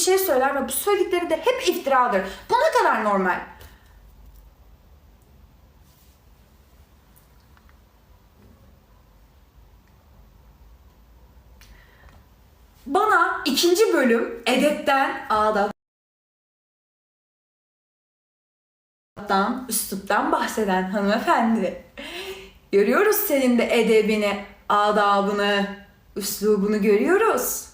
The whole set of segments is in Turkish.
şey söyler ve bu söyledikleri de hep iftiradır. Bu ne kadar normal? Bana ikinci bölüm edepten, adaptan, üsluptan bahseden hanımefendi. Görüyoruz senin de edebini, adabını, üslubunu görüyoruz.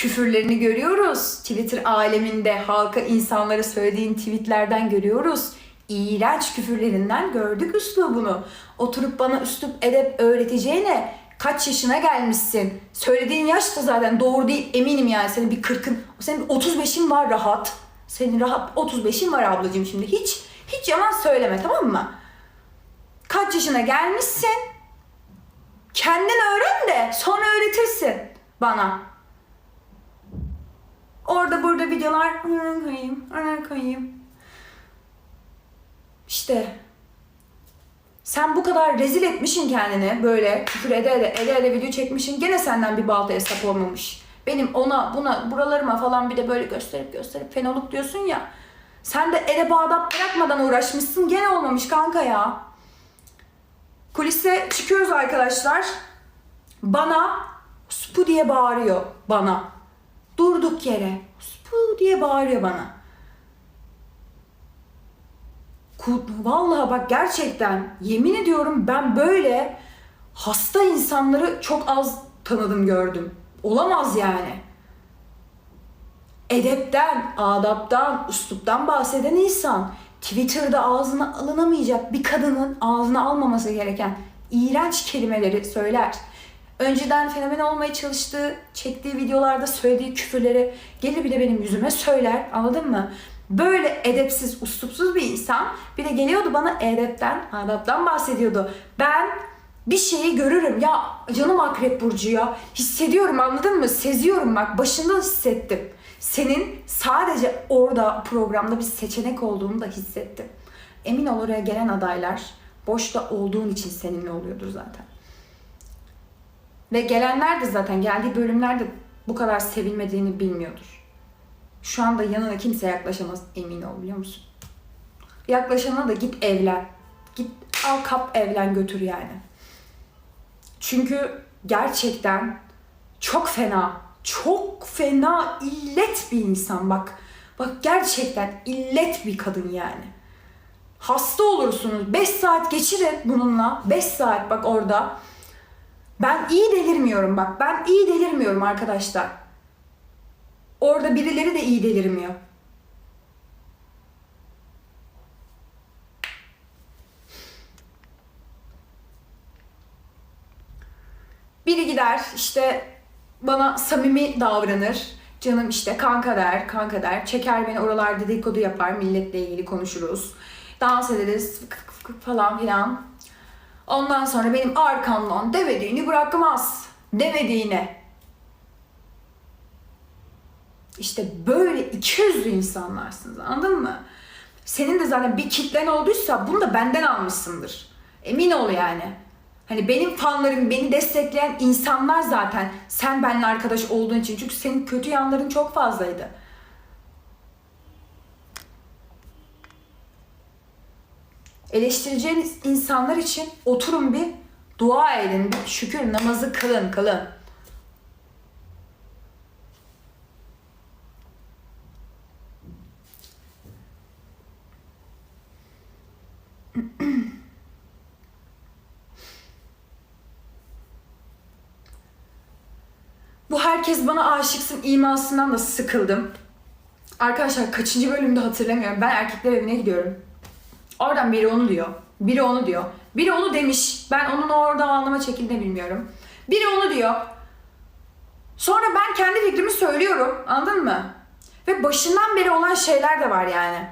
Küfürlerini görüyoruz. Twitter aleminde halka insanlara söylediğin tweetlerden görüyoruz. İğrenç küfürlerinden gördük üslubunu. Oturup bana üslup edep öğreteceğine kaç yaşına gelmişsin? Söylediğin yaş da zaten doğru değil eminim yani. Senin bir 40'ın, senin bir 35'in var rahat. Senin rahat 35'in var ablacığım şimdi. Hiç hiç yalan söyleme tamam mı? Kaç yaşına gelmişsin? Kendin öğren de sonra öğretirsin bana. Orada burada videolar koyayım, koyayım. İşte sen bu kadar rezil etmişin kendini böyle küfür ede ede ede ede video çekmişin gene senden bir baltaya sap olmamış. Benim ona buna buralarıma falan bir de böyle gösterip gösterip fenoluk diyorsun ya. Sen de edep adap bırakmadan uğraşmışsın gene olmamış kanka ya. Kulise çıkıyoruz arkadaşlar. Bana spu diye bağırıyor bana. Durduk yere spu diye bağırıyor bana. Vallahi bak gerçekten yemin ediyorum ben böyle hasta insanları çok az tanıdım gördüm. Olamaz yani. Edepten, adaptan, üsluptan bahseden insan Twitter'da ağzına alınamayacak bir kadının ağzına almaması gereken iğrenç kelimeleri söyler. Önceden fenomen olmaya çalıştığı, çektiği videolarda söylediği küfürleri gelir bir de benim yüzüme söyler. Anladın mı? Böyle edepsiz, uslupsuz bir insan bir de geliyordu bana edepten, adaptan bahsediyordu. Ben bir şeyi görürüm. Ya canım akrep burcu ya. Hissediyorum anladın mı? Seziyorum bak başında hissettim. Senin sadece orada programda bir seçenek olduğunu da hissettim. Emin ol oraya gelen adaylar boşta olduğun için seninle oluyordur zaten. Ve gelenler de zaten geldiği bölümlerde bu kadar sevilmediğini bilmiyordur. Şu anda yanına kimse yaklaşamaz emin ol biliyor musun? Yaklaşana da git evlen. Git al kap evlen götür yani. Çünkü gerçekten çok fena, çok fena illet bir insan bak. Bak gerçekten illet bir kadın yani. Hasta olursunuz. 5 saat geçirin bununla. 5 saat bak orada. Ben iyi delirmiyorum bak. Ben iyi delirmiyorum arkadaşlar. Orada birileri de iyi delirmiyor. Biri gider işte bana samimi davranır. Canım işte kanka der, kanka der. Çeker beni oralarda dedikodu yapar, milletle ilgili konuşuruz. Dans ederiz falan filan. Ondan sonra benim arkamdan demediğini bırakmaz. Demediğine. İşte böyle iki yüzlü insanlarsınız anladın mı? Senin de zaten bir kitlen olduysa bunu da benden almışsındır. Emin ol yani. Hani benim fanlarım, beni destekleyen insanlar zaten sen benimle arkadaş olduğun için. Çünkü senin kötü yanların çok fazlaydı. Eleştireceğiniz insanlar için oturun bir dua edin, bir şükür namazı kılın, kılın. Bu herkes bana aşıksın imasından da sıkıldım. Arkadaşlar kaçıncı bölümde hatırlamıyorum. Ben erkekler evine gidiyorum. Oradan biri onu diyor. Biri onu diyor. Biri onu demiş. Ben onun orada anlama çekildiğini bilmiyorum. Biri onu diyor. Sonra ben kendi fikrimi söylüyorum. Anladın mı? Ve başından beri olan şeyler de var yani.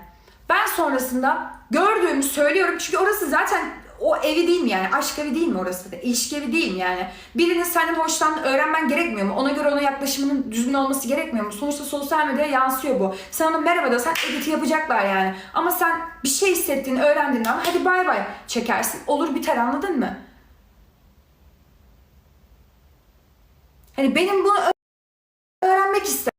Ben sonrasında gördüğümü söylüyorum. Çünkü orası zaten o evi değil mi yani? Aşk evi değil mi orası? İlişki evi değil mi yani? Birinin senden hoşlandığını öğrenmen gerekmiyor mu? Ona göre ona yaklaşımının düzgün olması gerekmiyor mu? Sonuçta sosyal medyaya yansıyor bu. Sen ona merhaba desen editi yapacaklar yani. Ama sen bir şey hissettiğini öğrendiğinden hadi bay bay çekersin. Olur biter anladın mı? Hani benim bunu öğrenmek istedim.